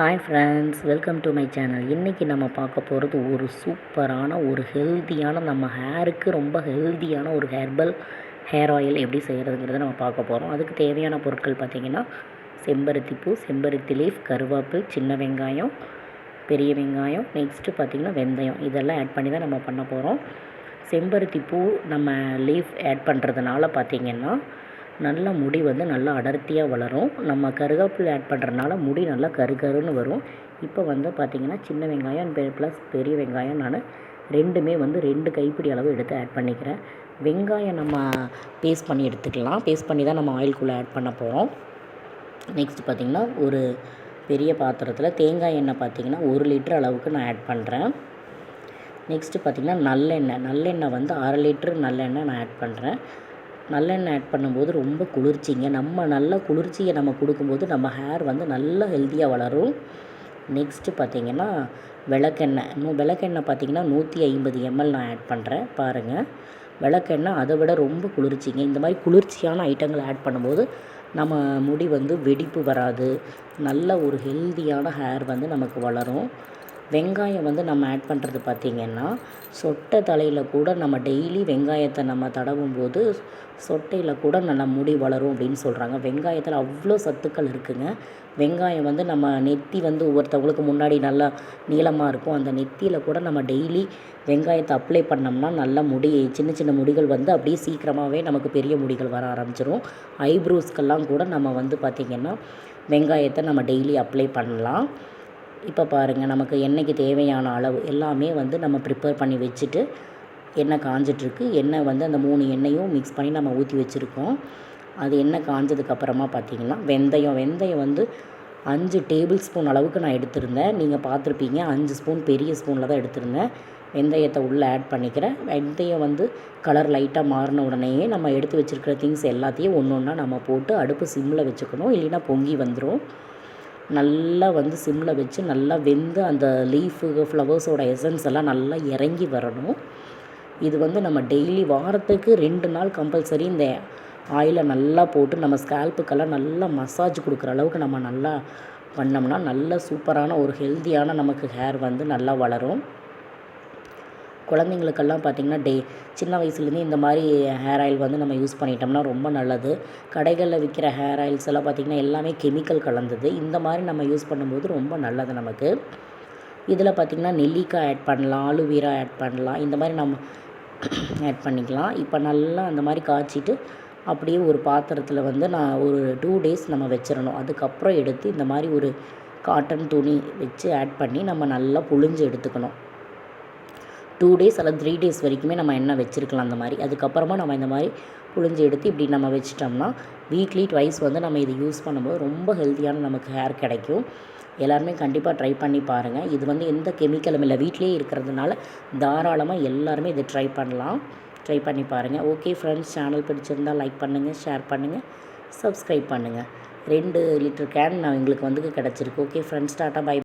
Hi friends welcome to my channel இன்றைக்கி நம்ம பார்க்க போகிறது ஒரு சூப்பரான ஒரு ஹெல்த்தியான நம்ம ஹேருக்கு ரொம்ப ஹெல்த்தியான ஒரு ஹெர்பல் ஹேர் ஆயில் எப்படி செய்கிறதுங்கிறத நம்ம பார்க்க போகிறோம் அதுக்கு தேவையான பொருட்கள் பார்த்திங்கன்னா செம்பருத்தி பூ செம்பருத்தி லீஃப் கருவேப்பில் சின்ன வெங்காயம் பெரிய வெங்காயம் நெக்ஸ்ட்டு பார்த்திங்கன்னா வெந்தயம். இதெல்லாம் ஆட் பண்ணி தான் நம்ம பண்ண போகிறோம் செம்பருத்தி பூ நம்ம லீஃப் ஆட் பண்ணுறதுனால பார்த்திங்கன்னா நல்ல முடி வந்து நல்லா அடர்த்தியாக வளரும். நம்ம கருவேப்பிலை ஆட் பண்ணுறதுனால முடி நல்லா கருகருன்னு வரும். இப்போ வந்து பார்த்திங்கன்னா சின்ன வெங்காயம் ப்ளஸ் பெரிய வெங்காயம் நான் ரெண்டுமே வந்து ரெண்டு கைப்பிடி அளவு எடுத்து ஆட் பண்ணிக்கிறேன். வெங்காயம் நம்ம பேஸ்ட் பண்ணி எடுத்துக்கலாம். பேஸ்ட் பண்ணி தான் நம்ம ஆயிலுக்குள்ளே ஆட் பண்ண போகிறோம் நெக்ஸ்ட் பார்த்திங்கன்னா ஒரு பெரிய பாத்திரத்தில் தேங்காய் எண்ணெய் பார்த்திங்கன்னா ஒரு லிட்டர் அளவுக்கு நான் ஆட் பண்ணுறேன் நெக்ஸ்ட்டு பார்த்திங்கன்னா நல்லெண்ணெய் நல்லெண்ணெய் வந்து அரை லிட்டரு நல்லெண்ணெய் நான் ஆட் பண்ணுறேன் நல்லெண்ணெய் ஆட் பண்ணும்போது ரொம்ப குளிர்ச்சிங்க. நம்ம நல்ல குளிர்ச்சியை நம்ம கொடுக்கும்போது நம்ம ஹேர் வந்து நல்லா ஹெல்த்தியாக வளரும். நெக்ஸ்ட்டு பார்த்திங்கன்னா விளக்கெண்ணெய். இன்னும் விளக்கெண்ணெய் பார்த்திங்கன்னா நூற்றி ஐம்பது எம்எல் நான் ஆட் பண்ணுறேன் பாருங்கள் விளக்கெண்ணெய் அதை விட ரொம்ப குளிர்ச்சிங்க. இந்த மாதிரி குளிர்ச்சியான ஐட்டங்கள் ஆட் பண்ணும்போது நம்ம முடி வந்து வெடிப்பு வராது. நல்ல ஒரு ஹெல்த்தியான ஹேர் வந்து நமக்கு வளரும். வெங்காயம் வந்து நம்ம ஆட் பண்ணுறது பார்த்திங்கன்னா சொட்டை தலையில் கூட நம்ம டெய்லி வெங்காயத்தை நம்ம தடவும் போது சொட்டையில் கூட நல்லா முடி வளரும் அப்படின்னு சொல்கிறாங்க வெங்காயத்தில் அவ்வளோ சத்துக்கள் இருக்குதுங்க வெங்காயம் வந்து நம்ம நெத்தி வந்து ஒவ்வொருத்தவங்களுக்கு முன்னாடி நல்லா நீளமாக இருக்கும். அந்த நெத்தியில் கூட நம்ம டெய்லி வெங்காயத்தை அப்ளை பண்ணோம்னா நல்லா முடி சின்ன சின்ன முடிகள் வந்து அப்படியே சீக்கிரமாகவே நமக்கு பெரிய முடிகள் வர ஆரம்பிச்சிரும். ஐப்ரோஸ்க்கெல்லாம் கூட நம்ம வந்து பார்த்திங்கன்னா வெங்காயத்தை நம்ம டெய்லி அப்ளை பண்ணலாம். இப்போ பாருங்கள் நமக்கு எண்ணெய்க்கு தேவையான அளவு எல்லாமே வந்து நம்ம ப்ரிப்பேர் பண்ணி வச்சுட்டு எண்ணெய் காஞ்சிட்ருக்கு. எண்ணெய் வந்து அந்த மூணு எண்ணெயும் மிக்ஸ் பண்ணி நம்ம ஊற்றி வச்சுருக்கோம். அது எண்ணெய் காஞ்சதுக்கப்புறமா பார்த்திங்கன்னா வெந்தயம் வெந்தயம் வந்து அஞ்சு டேபிள் ஸ்பூன் அளவுக்கு நான் எடுத்திருந்தேன். நீங்கள் பார்த்துருப்பீங்க அஞ்சு ஸ்பூன் பெரிய ஸ்பூனில் தான் எடுத்திருந்தேன். வெந்தயத்தை உள்ளே ஆட் பண்ணிக்கிறேன். வெந்தயம் வந்து கலர் லைட்டாக மாறின உடனேயே நம்ம எடுத்து வச்சுருக்கிற திங்ஸ் எல்லாத்தையும் ஒன்று ஒன்றா நம்ம போட்டு அடுப்பு சிம்மில் வச்சுக்கணும். இல்லைன்னா பொங்கி வந்துடும் நல்லா வந்து சிம்மில் வச்சு நல்லா வெந்து அந்த லீஃபு ஃப்ளவர்ஸோட எசன்ஸ் எல்லாம் நல்லா இறங்கி வரணும். இது வந்து நம்ம டெய்லி வாரத்துக்கு ரெண்டு நாள் கம்பல்சரி இந்த ஆயிலை நல்லா போட்டு நம்ம ஸ்கேல்ப்புக்கெல்லாம் நல்லா மசாஜ் கொடுக்குற அளவுக்கு நம்ம நல்லா பண்ணோம்னா நல்ல சூப்பரான ஒரு ஹெல்த்தியான நமக்கு ஹேர் வந்து நல்லா வளரும். குழந்தைங்களுக்கெல்லாம் பார்த்திங்கன்னா டே சின்ன வயசுலேருந்தே இந்த மாதிரி ஹேர் ஆயில் வந்து நம்ம யூஸ் பண்ணிட்டோம்னா ரொம்ப நல்லது. கடைகளில் விற்கிற ஹேர் ஆயில்ஸ் எல்லாம் பார்த்திங்கன்னா எல்லாமே கெமிக்கல் கலந்தது. இந்த மாதிரி நம்ம யூஸ் பண்ணும்போது ரொம்ப நல்லது நமக்கு. இதில் பார்த்திங்கன்னா நெல்லிக்காய் ஆட் பண்ணலாம் ஆலுவீரா ஆட் பண்ணலாம் இந்த மாதிரி நம்ம ஆட் பண்ணிக்கலாம். இப்போ நல்லா அந்த மாதிரி காய்ச்சிட்டு அப்படியே ஒரு பாத்திரத்தில் வந்து நான் ஒரு டூ டேஸ் நம்ம வச்சிடணும். அதுக்கப்புறம் எடுத்து இந்த மாதிரி ஒரு காட்டன் துணி வச்சு ஆட் பண்ணி நம்ம நல்லா புழிஞ்சு எடுத்துக்கணும். டூ டேஸ் அல்லது த்ரீ டேஸ் வரைக்குமே நம்ம எண்ணெய் வச்சுருக்கலாம் அந்த மாதிரி. அதுக்கப்புறமா நம்ம இந்த மாதிரி புழிஞ்சு எடுத்து இப்படி நம்ம வச்சிட்டோம்னா வீக்லி ட்வைஸ் வந்து நம்ம இது யூஸ் பண்ணும்போது ரொம்ப ஹெல்த்தியான நமக்கு ஹேர் கிடைக்கும். எல்லாருமே கண்டிப்பாக ட்ரை பண்ணி பாருங்கள் இது வந்து எந்த கெமிக்கலும் இல்லை வீட்லேயே இருக்கிறதுனால தாராளமாக எல்லாருமே இதை ட்ரை பண்ணலாம். ட்ரை பண்ணி பாருங்கள் ஓகே ஃப்ரெண்ட்ஸ் சேனல் பிடிச்சிருந்தால் லைக் பண்ணுங்கள் ஷேர் பண்ணுங்கள் சப்ஸ்கிரைப் பண்ணுங்கள் ரெண்டு லிட்டர் கேன் நான் எங்களுக்கு வந்து கிடச்சிருக்கு. Okay friends tata bye